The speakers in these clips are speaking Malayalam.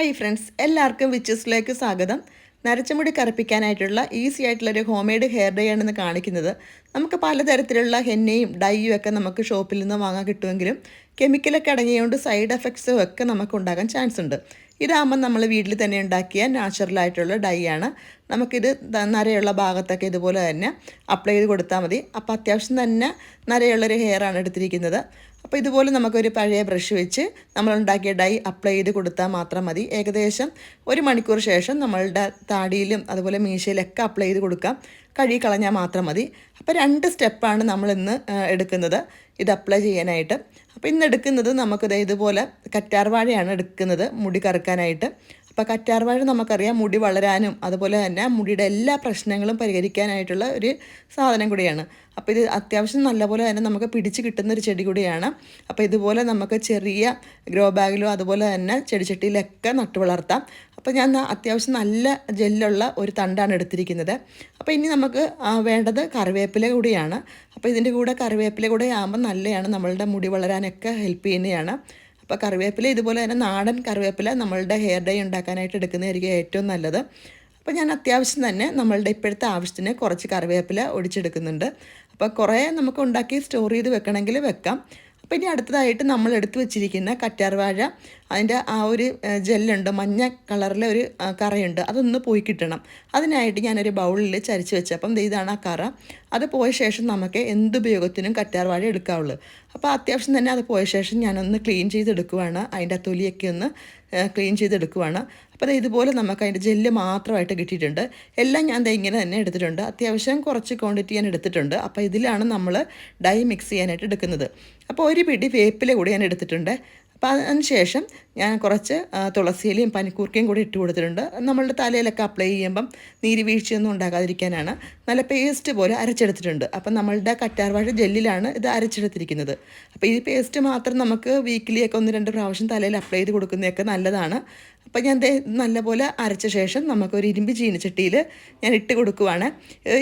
ഹായ് ഫ്രണ്ട്സ് എല്ലാവർക്കും വിച്ചസിലേക്ക് സ്വാഗതം. നരച്ചമുടി കറുപ്പിക്കാനായിട്ടുള്ള ഈസി ആയിട്ടുള്ളൊരു ഹോം മെയ്ഡ് ഹെയർ ഡേ ആണെന്ന് കാണിക്കുന്നത്. നമുക്ക് പലതരത്തിലുള്ള ഹെന്നയും ഡൈയും ഒക്കെ നമുക്ക് ഷോപ്പിൽ നിന്ന് വാങ്ങാൻ കിട്ടുമെങ്കിലും കെമിക്കലൊക്കെ അടങ്ങിയതുകൊണ്ട് സൈഡ് എഫക്ട്സും ഒക്കെ നമുക്ക് ഉണ്ടാകാൻ ചാൻസ് ഉണ്ട്. ഇതാകുമ്പോൾ നമ്മൾ വീട്ടിൽ തന്നെ ഉണ്ടാക്കിയ നാച്ചുറലായിട്ടുള്ള ഡൈ ആണ്. നമുക്കിത് നരയുള്ള ഭാഗത്തൊക്കെ ഇതുപോലെ തന്നെ അപ്ലൈ ചെയ്ത് കൊടുത്താൽ മതി. അപ്പോൾ അത്യാവശ്യം തന്നെ നരയുള്ളൊരു ഹെയർ ആണ് എടുത്തിരിക്കുന്നത്. അപ്പോൾ ഇതുപോലെ നമുക്കൊരു പഴയ ബ്രഷ് വെച്ച് നമ്മൾ ഉണ്ടാക്കിയ ഡൈ അപ്ലൈ ചെയ്ത് കൊടുത്താൽ മാത്രം മതി. ഏകദേശം ഒരു മണിക്കൂർ ശേഷം നമ്മളുടെ താടിയിലും അതുപോലെ മീശയിലൊക്കെ അപ്ലൈ ചെയ്ത് കൊടുക്കാം. കഴുകി കളഞ്ഞാൽ മാത്രം മതി. അപ്പോൾ രണ്ട് സ്റ്റെപ്പാണ് നമ്മൾ ഇന്ന് എടുക്കുന്നത്. ഇത് അപ്ലൈ ചെയ്യാനായിട്ട്. അപ്പോൾ ഇന്ന് എടുക്കുന്നത് നമുക്കിത് ഇതുപോലെ കറ്റാർവാഴയാണ് എടുക്കുന്നത് മുടി കറുക്കാനായിട്ട്. അപ്പോൾ കറ്റാർവാഴ നമുക്കറിയാം മുടി വളരാനും അതുപോലെ തന്നെ മുടിയുടെ എല്ലാ പ്രശ്നങ്ങളും പരിഹരിക്കാനായിട്ടുള്ള ഒരു സാധനം കൂടിയാണ്. അപ്പോൾ ഇത് അത്യാവശ്യം നല്ലപോലെ തന്നെ നമുക്ക് പിടിച്ച് കിട്ടുന്ന ഒരു ചെടി കൂടിയാണ്. അപ്പോൾ ഇതുപോലെ നമുക്ക് ചെറിയ ഗ്രോ ബാഗിലോ അതുപോലെ തന്നെ ചെടിച്ചട്ടിയിലൊക്കെ നട്ടു വളർത്താം. അപ്പോൾ ഞാൻ അത്യാവശ്യം നല്ല ജെല്ലുള്ള ഒരു തണ്ടാണ് എടുത്തിരിക്കുന്നത്. അപ്പോൾ ഇനി നമുക്ക് വേണ്ടത് കറിവേപ്പില കൂടിയാണ്. അപ്പോൾ ഇതിന്റെ കൂടെ കറിവേപ്പില കൂടെ ആകുമ്പോൾ നല്ലതാണ് നമ്മളുടെ മുടി വളരാനൊക്കെ ഹെൽപ്പ് ചെയ്യുന്നതാണ്. അപ്പോൾ കറിവേപ്പില ഇതുപോലെ തന്നെ നാടൻ കറിവേപ്പില നമ്മളുടെ ഹെയർ ഡൈ ഉണ്ടാക്കാനായിട്ട് എടുക്കുന്നതായിരിക്കും ഏറ്റവും നല്ലത്. അപ്പോൾ ഞാൻ അത്യാവശ്യം തന്നെ നമ്മളുടെ ഇപ്പോഴത്തെ ആവശ്യത്തിന് കുറച്ച് കറിവേപ്പില ഒടിച്ചെടുക്കുന്നുണ്ട്. അപ്പോൾ കുറേ നമുക്ക് ഉണ്ടാക്കി സ്റ്റോർ ചെയ്ത് വെക്കണമെങ്കിൽ വെക്കാം. അപ്പോൾ ഇനി അടുത്തതായിട്ട് നമ്മൾ എടുത്തു വെച്ചിരിക്കുന്ന കറ്റാർവാഴ അതിന്റെ ആ ഒരു ജെല്ലുണ്ട് മഞ്ഞ കളറിലെ ഒരു കറയുണ്ട്. അതൊന്ന് പോയി കിട്ടണം. അതിനായിട്ട് ഞാനൊരു ബൗളിൽ ചരിച്ച് വെച്ചപ്പം ഇതാണ് ആ കറ. അത് പോയ ശേഷം നമുക്ക് എന്ത് എന്തുപയോഗത്തിനും കറ്റാർവാഴ എടുക്കാവുള്ളൂ. അപ്പോൾ അത്യാവശ്യം തന്നെ അത് പോയ ശേഷം ഞാനൊന്ന് ക്ലീൻ ചെയ്തെടുക്കുവാണ്. അതിന്റെ തൊലിയൊക്കെ ഒന്ന് ക്ലീൻ ചെയ്തെടുക്കുവാണ്. അപ്പോൾ ഇതുപോലെ നമുക്ക് അതിന്റെ ജെല്ല് മാത്രമായിട്ട് കിട്ടിയിട്ടുണ്ട്. എല്ലാം ഞാൻ ഇങ്ങനെ തന്നെ എടുത്തിട്ടുണ്ട്. അത്യാവശ്യം കുറച്ച് ക്വാണ്ടിറ്റി ഞാൻ എടുത്തിട്ടുണ്ട്. അപ്പോൾ ഇതിലാണ് നമ്മൾ ഡൈ മിക്സ് ചെയ്യാനായിട്ട് എടുക്കുന്നത്. അപ്പോൾ ഒരു പിടി വേപ്പില കൂടി ഞാൻ എടുത്തിട്ടുണ്ട്. അപ്പോൾ അതിന് ശേഷം ഞാൻ കുറച്ച് തുളസിയിലയും പനിക്കൂർക്കയും കൂടി ഇട്ട് കൊടുത്തിട്ടുണ്ട്. നമ്മളുടെ തലയിലൊക്കെ അപ്ലൈ ചെയ്യുമ്പം നീര് വീഴ്ചയൊന്നും ഉണ്ടാകാതിരിക്കാനാണ്. നല്ല പേസ്റ്റ് പോലെ അരച്ചെടുത്തിട്ടുണ്ട്. അപ്പം നമ്മളുടെ കറ്റാർവാഴ ജെല്ലിലാണ് ഇത് അരച്ചെടുത്തിരിക്കുന്നത്. അപ്പോൾ ഈ പേസ്റ്റ് മാത്രം നമുക്ക് വീക്കിലിയൊക്കെ ഒന്ന് രണ്ട് പ്രാവശ്യം തലയിൽ അപ്ലൈ ചെയ്ത് കൊടുക്കുന്നതൊക്കെ നല്ലതാണ്. അപ്പോൾ ഞാൻ നല്ലപോലെ അരച്ച ശേഷം നമുക്കൊരു ഇരുമ്പ് ചീനച്ചട്ടിയിൽ ഞാൻ ഇട്ട് കൊടുക്കുവാണ്.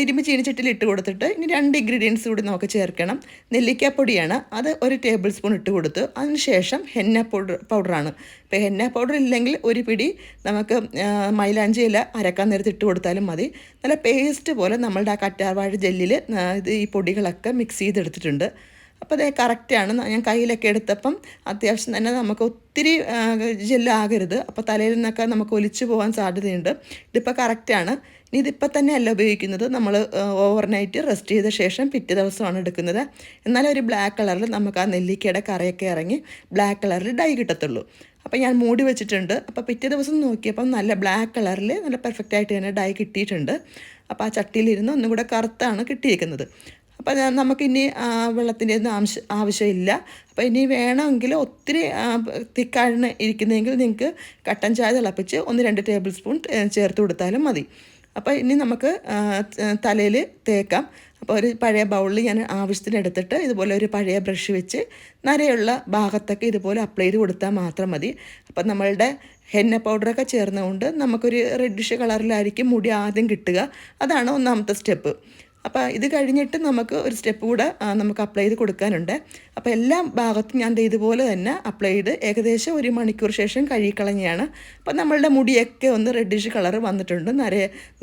ഇരുമ്പ് ചീനച്ചട്ടിയിൽ ഇട്ട് കൊടുത്തിട്ട് ഇനി രണ്ട് ഇൻഗ്രീഡിയൻസ് കൂടി നമുക്ക് ചേർക്കണം. നെല്ലിക്കാപ്പൊടിയാണ് അത് ഒരു ടേബിൾ സ്പൂൺ ഇട്ട് കൊടുത്തു അതിന് ശേഷം ഹെന്ന പൗഡർ പൗഡറാണ് ഇപ്പോൾ ഹെന്ന പൗഡർ ഇല്ലെങ്കിൽ ഒരു പിടി നമുക്ക് മൈലാഞ്ചി ഇല അരക്കാൻ നേരത്ത് ഇട്ട് കൊടുത്താലും മതി. നല്ല പേസ്റ്റ് പോലെ നമ്മളുടെ ആ കറ്റാർവാഴ ജെല്ലിൽ ഇത് ഈ പൊടികളൊക്കെ മിക്സ് ചെയ്തെടുത്തിട്ടുണ്ട്. അപ്പോൾ അതേ കറക്റ്റാണ് ഞാൻ കയ്യിലൊക്കെ എടുത്തപ്പം അത്യാവശ്യം തന്നെ നമുക്ക് ഒത്തിരി ജെല്ലാകരുത്. അപ്പോൾ തലയിൽ നിന്നൊക്കെ നമുക്ക് ഒലിച്ചു പോകാൻ സാധ്യതയുണ്ട്. ഇതിപ്പോൾ കറക്റ്റാണ് ഇനി ഇതിപ്പോൾ തന്നെയല്ല ഉപയോഗിക്കുന്നത്. നമ്മൾ ഓവർനൈറ്റ് റെസ്റ്റ് ചെയ്ത ശേഷം പിറ്റേ ദിവസമാണ് എടുക്കുന്നത്. എന്നാലും ഒരു ബ്ലാക്ക് കളറിൽ നമുക്ക് ആ നെല്ലിക്കയുടെ കറയൊക്കെ ഇറങ്ങി ബ്ലാക്ക് കളറിൽ ഡൈ കിട്ടത്തുള്ളൂ. അപ്പോൾ ഞാൻ മൂടി വെച്ചിട്ടുണ്ട്. അപ്പോൾ പിറ്റേ ദിവസം നോക്കിയപ്പം നല്ല ബ്ലാക്ക് കളറിൽ നല്ല പെർഫെക്റ്റ് ആയിട്ട് തന്നെ ഡൈ കിട്ടിയിട്ടുണ്ട്. അപ്പോൾ ആ ചട്ടിയിലിരുന്ന് ഒന്നും കൂടെ കറുത്താണ് കിട്ടിയിരിക്കുന്നത്. അപ്പോൾ ഞാൻ- നമുക്കിനി വെള്ളത്തിന്റെ ഒന്നും ആവശ്യം ആവശ്യമില്ല. അപ്പോൾ ഇനി വേണമെങ്കിൽ ഒത്തിരി തിക്കാഴിന് ഇരിക്കുന്നതെങ്കിൽ നിങ്ങൾക്ക് കട്ടൻ ചായ തിളപ്പിച്ച് ഒന്ന് രണ്ട് ടേബിൾ സ്പൂൺ ചേർത്ത് കൊടുത്താലും മതി. അപ്പോൾ ഇനി നമുക്ക് തലയിൽ തേക്കാം. അപ്പോൾ ഒരു പഴയ ബൗളിൽ ഞാൻ ആവശ്യത്തിന് എടുത്തിട്ട് ഇതുപോലെ ഒരു പഴയ ബ്രഷ് വെച്ച് നരയുള്ള ഭാഗത്തൊക്കെ ഇതുപോലെ അപ്ലൈ ചെയ്ത് കൊടുത്താൽ മാത്രം മതി. അപ്പം നമ്മളുടെ ഹെന്ന പൗഡറൊക്കെ ചേർന്നുകൊണ്ട് നമുക്കൊരു റെഡിഷ് കളറിലായിരിക്കും മുടി ആദ്യം കിട്ടുക. അതാണ് ഒന്നാമത്തെ സ്റ്റെപ്പ് അപ്പോൾ ഇത് കഴിഞ്ഞിട്ട് നമുക്ക് ഒരു സ്റ്റെപ്പ് കൂടെ നമുക്ക് അപ്ലൈ ചെയ്ത് കൊടുക്കാനുണ്ട്. അപ്പോൾ എല്ലാ ഭാഗത്തും ഞാൻ ഇതുപോലെ തന്നെ അപ്ലൈ ചെയ്ത് ഏകദേശം ഒരു മണിക്കൂർ ശേഷം കഴുകിക്കളഞ്ഞാണ് അപ്പോൾ നമ്മളുടെ മുടിയൊക്കെ ഒന്ന് റെഡിഷ് കളർ വന്നിട്ടുണ്ട് നര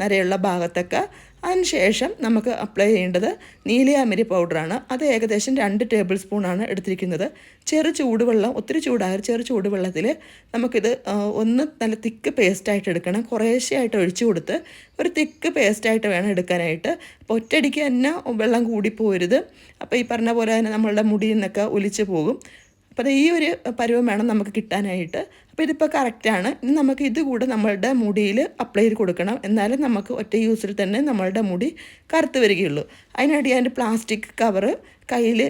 നരയുള്ള ഭാഗത്തൊക്കെ. അതിന് ശേഷം നമുക്ക് അപ്ലൈ ചെയ്യേണ്ടത് നീലയാമരി പൗഡറാണ് അത് ഏകദേശം രണ്ട് ടേബിൾ സ്പൂണാണ് എടുത്തിരിക്കുന്നത്. ചെറു ചൂടുവെള്ളം ഒത്തിരി ചൂടായ ചെറു ചൂടുവെള്ളത്തിൽ നമുക്കിത് ഒന്ന് നല്ല തിക്ക് പേസ്റ്റായിട്ട് എടുക്കണം. കുറേശ്ശെയായിട്ട് ഒഴിച്ചു കൊടുത്ത് ഒരു തിക്ക് പേസ്റ്റായിട്ട് വേണം എടുക്കാനായിട്ട്. അപ്പോൾ ഒറ്റയടിക്ക് തന്നെ വെള്ളം കൂടിപ്പോരുത്. അപ്പോൾ ഈ പറഞ്ഞ പോലെ തന്നെ നമ്മളുടെ മുടിയിൽ നിന്നൊക്കെ ഒലിച്ചു പോകും. അപ്പോൾ ഈ ഒരു പരുവം വേണം നമുക്ക് കിട്ടാനായിട്ട്. അപ്പോൾ ഇതിപ്പോൾ കറക്റ്റാണ് ഇനി നമുക്ക് ഇത് കൂടെ നമ്മളുടെ മുടിയിൽ അപ്ലൈ ചെയ്ത് കൊടുക്കണം. എന്നാലും നമുക്ക് ഒറ്റ യൂസിൽ തന്നെ നമ്മളുടെ മുടി കറുത്ത് വരികയുള്ളൂ. അതിനായിട്ട് ഞാൻ പ്ലാസ്റ്റിക് കവറ് കയ്യിൽ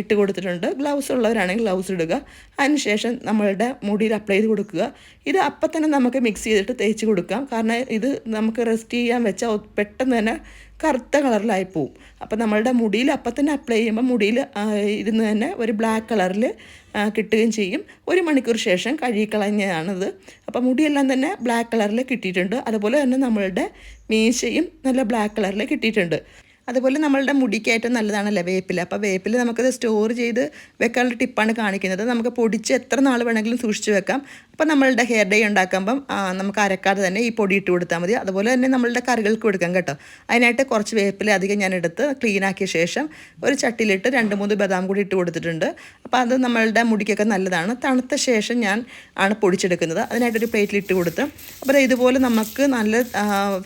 ഇട്ട് കൊടുത്തിട്ടുണ്ട്. ഗ്ലൗസ് ഉള്ളവരാണെങ്കിൽ ഗ്ലൗസ് ഇടുക. അതിനുശേഷം നമ്മളുടെ മുടിയിൽ അപ്ലൈ ചെയ്ത് കൊടുക്കുക. ഇത് അപ്പം തന്നെ നമുക്ക് മിക്സ് ചെയ്തിട്ട് തേച്ച് കൊടുക്കാം. കാരണം ഇത് നമുക്ക് റെസ്റ്റ് ചെയ്യാൻ വെച്ചാൽ പെട്ടെന്ന് തന്നെ കറുത്ത കളറിലായി പോവും. അപ്പം നമ്മളുടെ മുടിയിൽ അപ്പം തന്നെ അപ്ലൈ ചെയ്യുമ്പോൾ മുടിയിൽ ഇരുന്ന് തന്നെ ഒരു ബ്ലാക്ക് കളറിൽ കിട്ടുകയും ചെയ്യും. ഒരു മണിക്കൂർ ശേഷം കഴുകിക്കളഞ്ഞതാണിത്. അപ്പോൾ മുടിയെല്ലാം തന്നെ ബ്ലാക്ക് കളറിൽ കിട്ടിയിട്ടുണ്ട്. അതുപോലെ തന്നെ നമ്മളുടെ മീശയും നല്ല ബ്ലാക്ക് കളറിൽ കിട്ടിയിട്ടുണ്ട്. അതുപോലെ നമ്മളുടെ മുടിക്ക് ഏറ്റവും നല്ലതാണല്ലേ വേപ്പില. അപ്പോൾ വേപ്പില നമുക്കത് സ്റ്റോർ ചെയ്ത് വെക്കാനുള്ള ടിപ്പാണ് കാണിക്കുന്നത്. നമുക്ക് പൊടിച്ച് എത്ര നാൾ വേണമെങ്കിലും സൂക്ഷിച്ച് വെക്കാം. അപ്പോൾ നമ്മളുടെ ഹെയർ ഡേ ഉണ്ടാക്കുമ്പം നമുക്ക് അരക്കാതെ തന്നെ ഈ പൊടി ഇട്ട് കൊടുത്താൽ മതി. അതുപോലെ തന്നെ നമ്മളുടെ കറികൾക്ക് കൊടുക്കാം കേട്ടോ. അതിനായിട്ട് കുറച്ച് വേപ്പില അധികം ഞാൻ എടുത്ത് ക്ലീൻ ആക്കിയ ശേഷം ഒരു ചട്ടിയിലിട്ട് രണ്ട് മൂന്ന് ബദാം കൂടി ഇട്ട് കൊടുത്തിട്ടുണ്ട്. അപ്പോൾ അത് നമ്മളുടെ മുടിക്കൊക്കെ നല്ലതാണ്. തണുത്ത ശേഷം ഞാൻ ആണ് പൊടിച്ചെടുക്കുന്നത്. അതിനായിട്ടൊരു പ്ലേറ്റിൽ ഇട്ട് കൊടുത്ത്. അപ്പോൾ ഇതുപോലെ നമുക്ക് നല്ല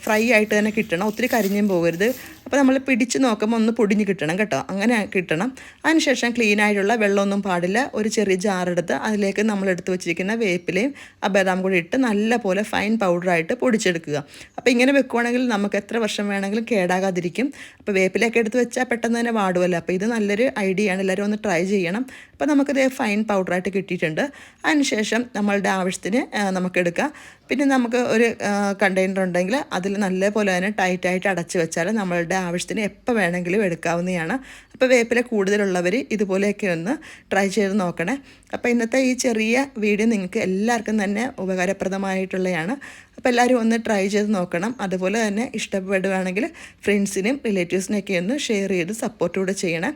ഫ്രൈ ആയിട്ട് തന്നെ കിട്ടണം. ഒത്തിരി കരിഞ്ഞും പോകരുത്. അപ്പോൾ നമ്മൾ പിടിച്ച് നോക്കുമ്പോൾ ഒന്ന് പൊടിഞ്ഞ് കിട്ടണം കേട്ടോ. അങ്ങനെ കിട്ടണം. അതിനുശേഷം ക്ലീൻ ആയിട്ടുള്ള വെള്ളമൊന്നും പാടില്ല. ഒരു ചെറിയ ജാറെടുത്ത് അതിലേക്ക് നമ്മൾ എടുത്ത് വെച്ചിരിക്കുന്ന വേപ്പിലയും ആ ബദാം കൂടി ഇട്ട് നല്ല പോലെ ഫൈൻ പൗഡറായിട്ട് പൊടിച്ചെടുക്കുക. അപ്പോൾ ഇങ്ങനെ വെക്കുവാണെങ്കിൽ നമുക്ക് എത്ര വർഷം വേണമെങ്കിലും കേടാകാതിരിക്കും. അപ്പോൾ വേപ്പിലയൊക്കെ എടുത്ത് വെച്ചാൽ പെട്ടെന്ന് തന്നെ വാടുമല്ലോ അപ്പോൾ ഇത് നല്ലൊരു ഐഡിയ ആണ്. എല്ലാവരും ഒന്ന് ട്രൈ ചെയ്യണം. അപ്പോൾ നമുക്കിത് ഫൈൻ പൗഡറായിട്ട് കിട്ടിയിട്ടുണ്ട്. അതിനുശേഷം നമ്മളുടെ ആവശ്യത്തിന് നമുക്ക് നമുക്കെടുക്കാം പിന്നെ നമുക്ക് ഒരു കണ്ടെയ്നർ ഉണ്ടെങ്കിൽ അതിൽ നല്ലപോലെ തന്നെ ടൈറ്റായിട്ട് അടച്ച് വെച്ചാൽ നമ്മളുടെ ആവശ്യത്തിന് എപ്പോൾ വേണമെങ്കിലും എടുക്കാവുന്നതാണ്. അപ്പോൾ വേപ്പില കൂടുതലുള്ളവർ ഇതുപോലെയൊക്കെ ഒന്ന് ട്രൈ ചെയ്ത് നോക്കണേ. അപ്പോൾ ഇന്നത്തെ ഈ ചെറിയ വീഡിയോ നിങ്ങൾക്ക് എല്ലാവർക്കും തന്നെ ഉപകാരപ്രദമായിട്ടുള്ളതാണ് അപ്പോൾ എല്ലാവരും ഒന്ന് ട്രൈ ചെയ്ത് നോക്കണം. അതുപോലെ തന്നെ ഇഷ്ടപ്പെടുകയാണെങ്കിൽ ഫ്രണ്ട്സിനും റിലേറ്റീവ്സിനൊക്കെ ഒന്ന് ഷെയർ ചെയ്ത് സപ്പോർട്ട് കൂടെ ചെയ്യണേ.